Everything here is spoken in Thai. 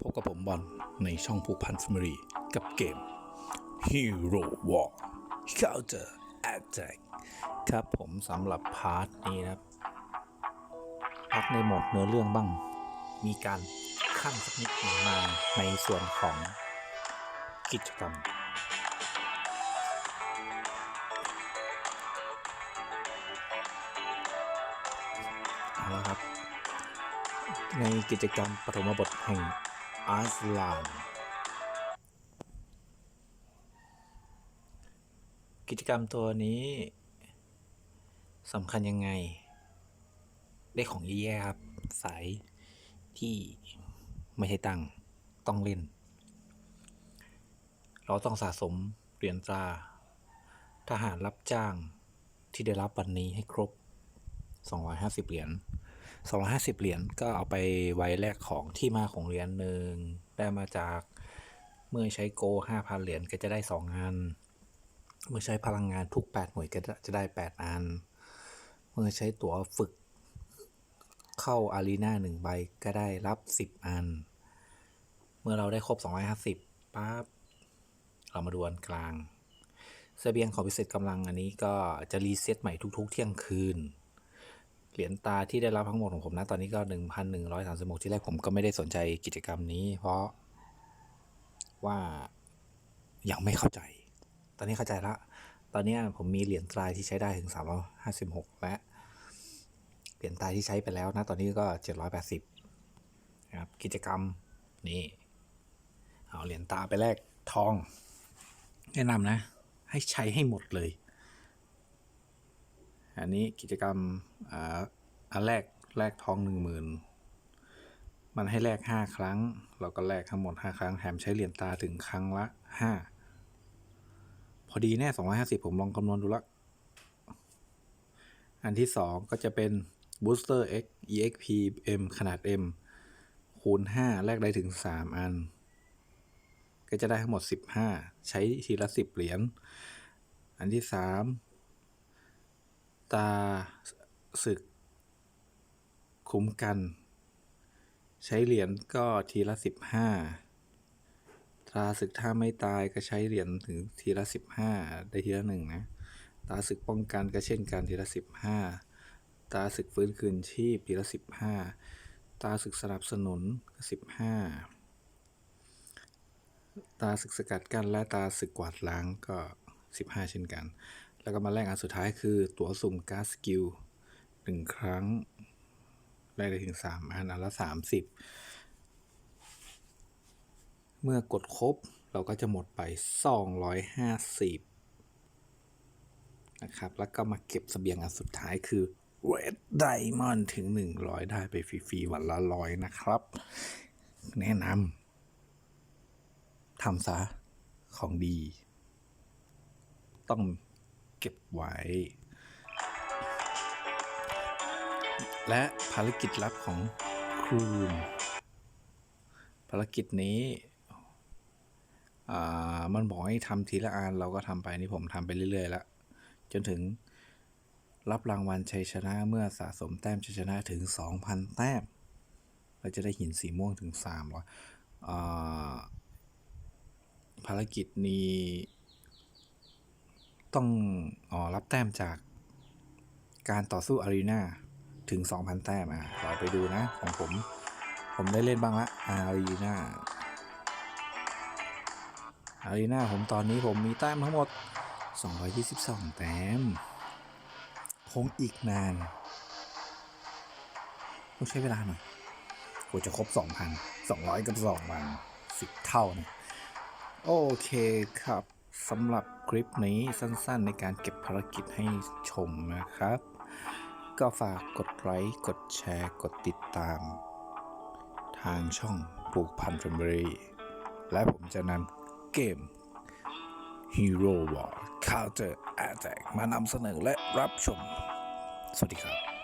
พบกับผมบอลในช่องผูกพันฟมิรีกับเกม Hero War Counter Attack ครับผมสำหรับพาร์ทนี้นะครับพักในโหมดเนื้อเรื่องบ้าง มีการขั้นสักนิดหนึ่งมาในส่วนของกิจกรรมเอาละครับ ในกิจกรรมปฐมบทแห่ง อาสลาม กิจกรรมตัวนี้สำคัญยังไง ได้ของแย่ๆครับ สายที่ไม่ใช่ตังต้องเล่น เราต้องสะสมเหรียญตรา ทหารรับจ้างที่ได้รับวันนี้ให้ครบ 250 เหรียญ 250 เหรียญก็เอาไปไว้แลกของที่มาของเหรียญหนึ่งได้มาจากเมื่อใช้โก 5,000 เหรียญก็จะได้ 2 อัน เมื่อใช้พลังงานทุก 8 หน่วยก็จะได้ 8 อัน เมื่อใช้ตั๋วฝึกเข้าอารีนาหนึ่งใบก็ได้รับ 10 อัน เมื่อเราได้ครบ 250ปั๊บเรามาดูอันกลางเสบียงของพิเศษกำลังอันนี้ก็จะรีเซ็ตใหม่ทุก ๆ เที่ยงคืน เหรียญตาที่ได้รับทั้งหมดของผมนะตอนนี้ก็ 1,136 ที่แรกผมก็ไม่ได้สนใจกิจกรรมนี้ เพราะว่ายังไม่เข้าใจ ตอนนี้เข้าใจละ ตอนนี้ผมมีเหรียญตรายที่ใช้ได้ถึง 356 และเหรียญตายที่ใช้ไปแล้วนะ ตอนนี้ก็ 780นะครับ กิจกรรมนี่ เอาเหรียญตาไปแลกทอง แนะนำนะ ให้ใช้ให้หมดเลย อันนี้กิจกรรมอ่าอันแรกแลกทองหนึ่งหมื่นมันให้แลกห้าครั้ง เราก็แลกทั้งหมดห้าครั้งแถมใช้เหรียญตาถึงครั้งละห้าพอดีแน่สองร้อยห้าสิบผมลองคำนวณดูละ อันที่สองก็จะเป็น Booster X EXP M ขนาด M คูณห้าแลกได้ถึงสามอัน ก็จะได้ทั้งหมดสิบห้าใช้ทีละสิบเหรียญ อันที่สาม ตาศึก คุ้มกัน ใช้เหรียญก็ทีละสิบห้าตาศึกถ้าไม่ตายก็ใช้เหรียญถึงทีละสิบห้าได้ทีละหนึ่งนะ ตาศึกป้องกันก็เช่นกันทีละสิบห้าตาศึกฟื้นคืนชีพทีละสิบห้าตาศึกสนับสนุนก็สิบห้าตาศึกสกัดกั้นและตาศึกกวาดล้างก็สิบห้าเช่นกัน แล้วก็มาแลกอันสุดท้ายคือตั๋วสุ่มการ์ดสกิลหนึ่งครั้งได้ได้ถึงสามอันอันละสามสิบเมื่อกดครบเราก็จะหมดไปสองร้อยห้าสิบนะครับ แล้วก็มาเก็บเสบียงอันสุดท้ายคือ Red Diamond ถึง 100 ได้ไปฟรีๆวันละร้อยนะครับ แนะนำทำซะของดี ต้อง เก็บไว้ และภารกิจลับของครูมภารกิจนี้อ่ามันบอกให้ทำทีละอันเราก็ทำไปนี่ผมทำไปเรื่อยๆแล้วจนถึงรับรางวัลชัยชนะเมื่อสะสมแต้มชัยชนะถึง 2,000 แต้ม เราจะได้หินสีม่วงถึง3ร้อยอ่าภารกิจนี้ ต้องออรับแต้มจากการต่อสู้อารีนาถึง 2,000 แต้มอะเราไปดูนะของผม ผมได้เล่นบ้างละอารีนาอารีนาผมตอนนี้ผมมีแต้มทั้งหมด 222 แต้ม คงอีกนานต้องใช้เวลาหน่อยกว่าจะครบ 2,000 200 กับ2วัน10 เท่านะ โอเคครับสำหรับ คลิปนี้สั้นๆ ในการเก็บภารกิจให้ชมนะครับ ก็ฝากกดไลค์กดแชร์กดติดตาม ทางช่องปลูกพันธุ์แฟมิลี่และผมจะนำเกม Hero War Counter Attack มานำเสนอและรับชม สวัสดีครับ